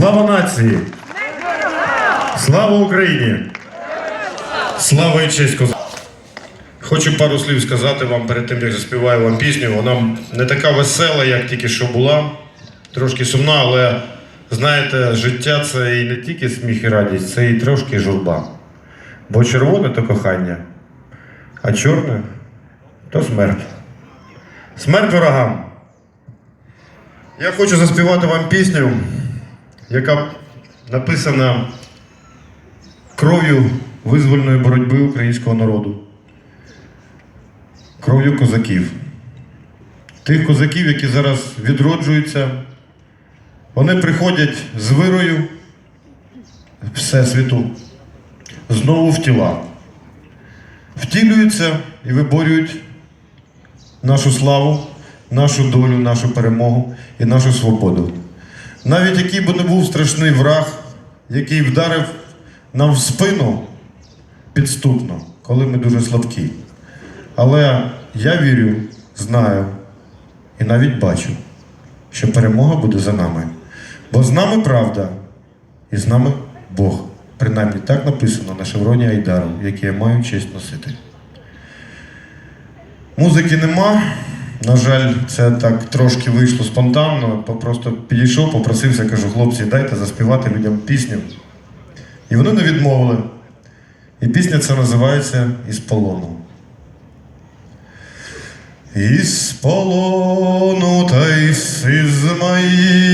Слава нації! Слава Україні! Слава і честь козакам! Хочу пару слів сказати вам перед тим, як заспіваю вам пісню. Вона не така весела, як тільки що була, трошки сумна, але знаєте, життя це і не тільки сміх і радість, це і трошки журба. Бо червоне то кохання, а чорне то смерть. Смерть ворогам! Я хочу заспівати вам пісню, яка написана кров'ю визвольної боротьби українського народу, кров'ю козаків. Тих козаків, які зараз відроджуються, вони приходять з вирою Всесвіту знову в тіла, втілюються і виборюють нашу славу, нашу долю, нашу перемогу і нашу свободу. Навіть який би не був страшний враг, який вдарив нам в спину підступно, коли ми дуже слабкі. Але я вірю, знаю і навіть бачу, що перемога буде за нами. Бо з нами правда і з нами Бог. Принаймні так написано на шевроні Айдару, який я маю честь носити. Музики нема. На жаль, це так трошки вийшло спонтанно. Просто підійшов, попросився, кажу, хлопці, дайте заспівати людям пісню. І вони не відмовили. І пісня ця називається Із полону. Із полону та із Ізмаїлу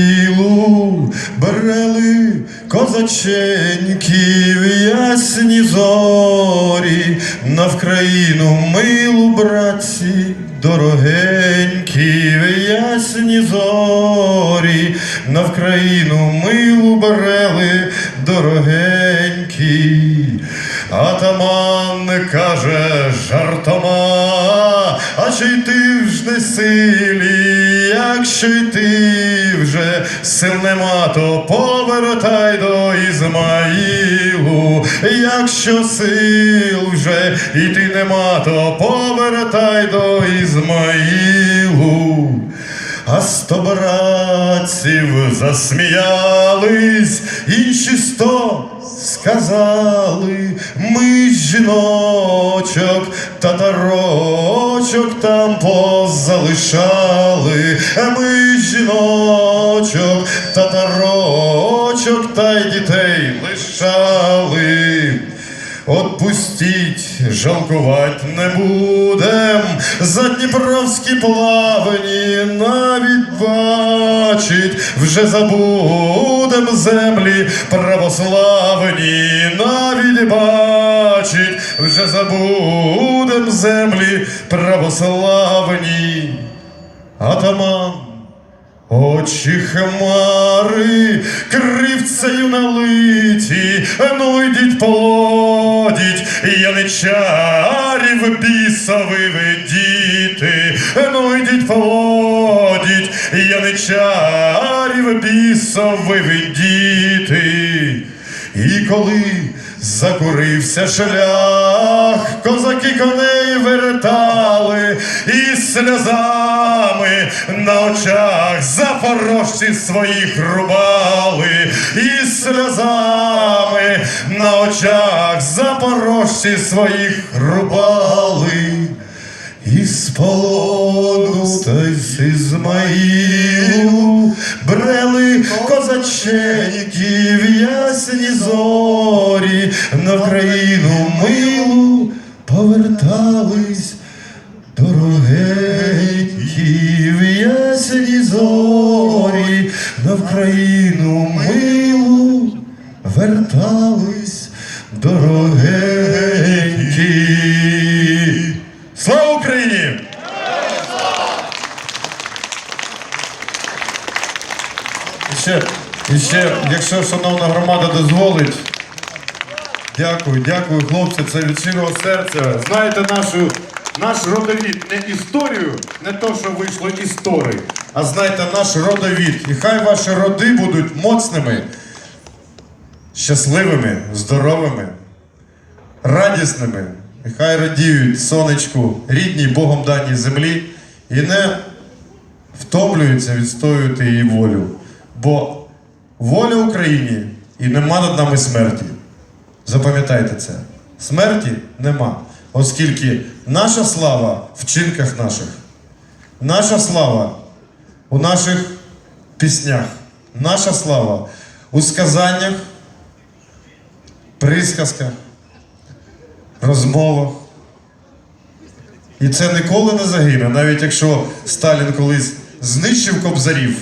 брали козаченьки в ясні зорі, на Вкраїну милу братці, дорогенькі ясні зорі, на Вкраїну милу берели дорогенькі. Атаман каже жартома, а чи ти ж не силі, якщо й ти вже сил нема, то повертай до Ізмаїлу, якщо сил вже і ти нема, то повертай до Ізмаїлу. А сто братців засміялись, інші сто сказали, ми жіночок, татарочок там позалишали, ми жіночок, татарочок та й дітей лишали. Отпустіть, жалкувать не будем, за Дніпровські плавні навіть бачить, вже забудем землі православні, навіть бачить, вже забудем землі православні. Атаман Очі хмари, кривцею налиті, ну йдіть плодіть, яничарів бісови виведіти, діти, ну йдіть поводіть, яничарів бісови ви. І коли закурився шлях, козаки коней вертали, і сльозами на очах запорожці своїх рубали, і сльозами на очах запорожці своїх рубали. Із полону та із Ізмаїлу брели козаченьки в ясні зорі, на країну милу повертались дорогенькі в ясні зорі, на Вкраїну милу вертались дорогенькі. Слава Україні! Ще, і ще, якщо шановна громада дозволить, дякую, дякую, хлопці, це від щирого серця. Знаєте нашу, наш родовід, не історію, не то, що вийшло історії, а знаєте наш родовід. І хай ваші роди будуть моцними, щасливими, здоровими, радісними. І хай радіють сонечку, рідній Богом даній землі і не втомлюються відстоювати її волю. Бо Воля Україні і нема над нами смерті. Запам'ятайте це. Смерті нема, оскільки наша слава в вчинках наших, наша слава у наших піснях, наша слава у сказаннях, присказках, розмовах. І це ніколи не загине, навіть якщо Сталін колись знищив кобзарів,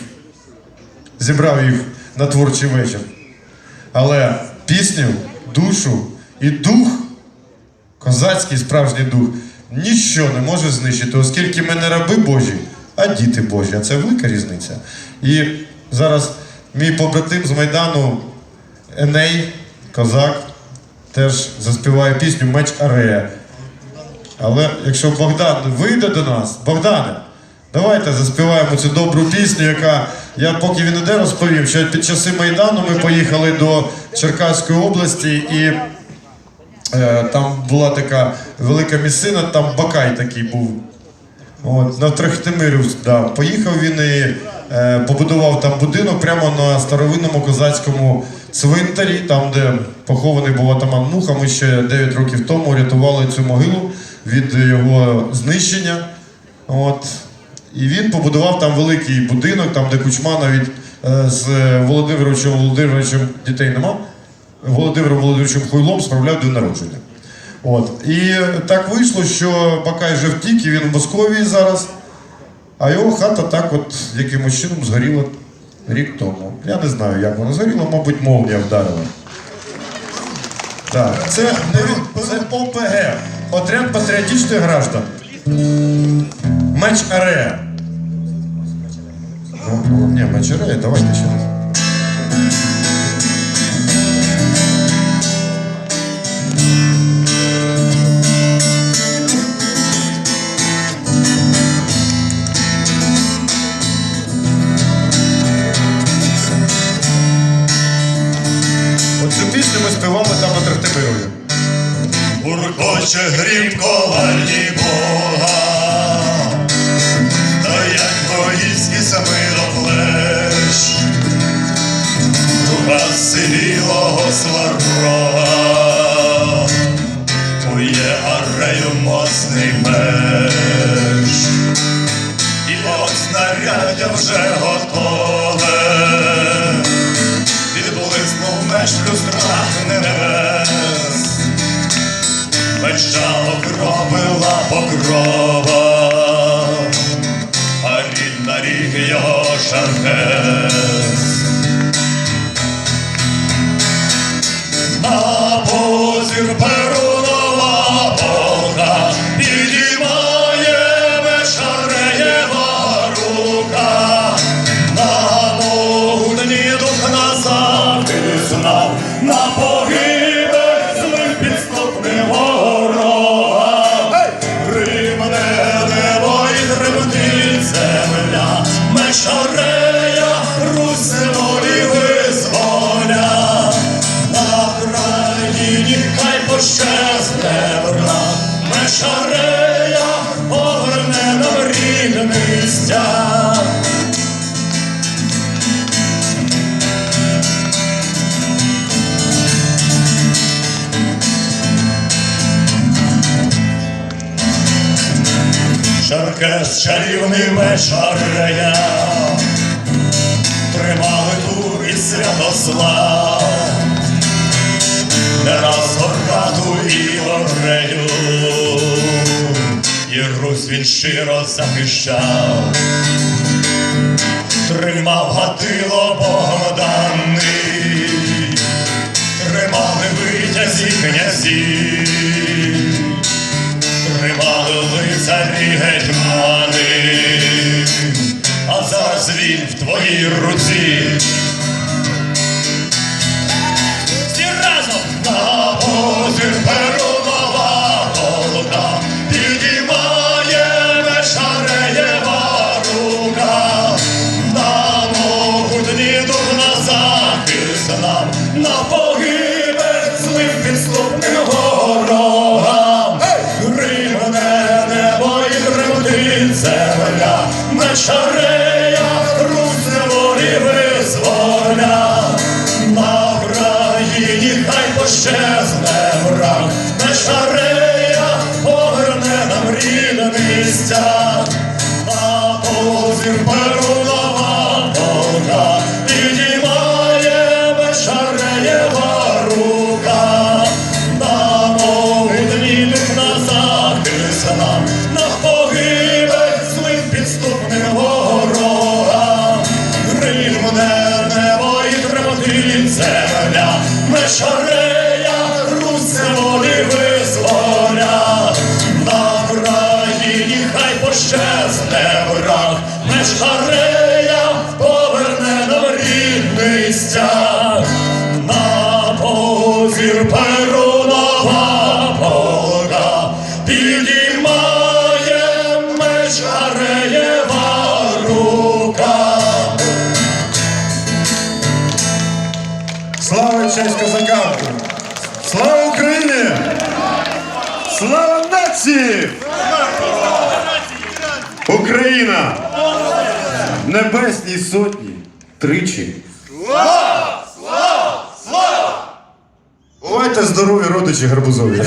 зібрав їх на творчий вечір. Але пісню, душу і дух, козацький справжній дух, ніщо не може знищити, оскільки ми не раби Божі, а діти Божі. А це велика різниця. І зараз мій побратим з Майдану Еней, козак, теж заспіває пісню Меч Арея. Але якщо Богдан вийде до нас, Богдане, давайте заспіваємо цю добру пісню, яка я поки він іде розповів, що під часи Майдану ми поїхали до Черкаської області і е, там була така велика місцина, там Бакай такий був. От, на Трехтимирю, да. Поїхав він і е, побудував там будинок прямо на старовинному козацькому цвинтарі, там, де похований був атаман Муха. Ми ще 9 років тому рятували цю могилу від його знищення. От. І він побудував там великий будинок, там, де кучма навіть е, з Володимировичем Володимировичем дітей нема. Володимиром Володимировичем Хуйлом справляв день народження. От. І так вийшло, що Бакай вже втік, і він в Московії зараз. А його хата так от якимось чином згоріла рік тому. Я не знаю, як вона згоріла, мабуть, молнія вдарила. Так, це, не це ОПГ. Отряд патріотичних граждан. Меч Арея. Ну, ні, давайте ще раз. Оцю пісню ми співали там на Трехтимирові. Гуркоче грім ковальні сивілого сварога, ує арею моцний меч, і от снарядя вже готове, відблиснув меч люстрах небес. Меча окропила покрова, а рідна рік його шаркес. Стяг. Шаркес чарівний вечорея, тримали ту і святослав, не раз горкату і горею, і Русь він щиро захищав, тримав гатило Богданий, позір Мешарея поверне нам рідний стяг. На позір перунова полка підіймає Мешареєва рука. Слава честь козакам! Слава Україні! Слава нації! Україна! Небесній сотні тричі. Слава! Слава! Слава! Бувайте здорові, родичі гарбузові!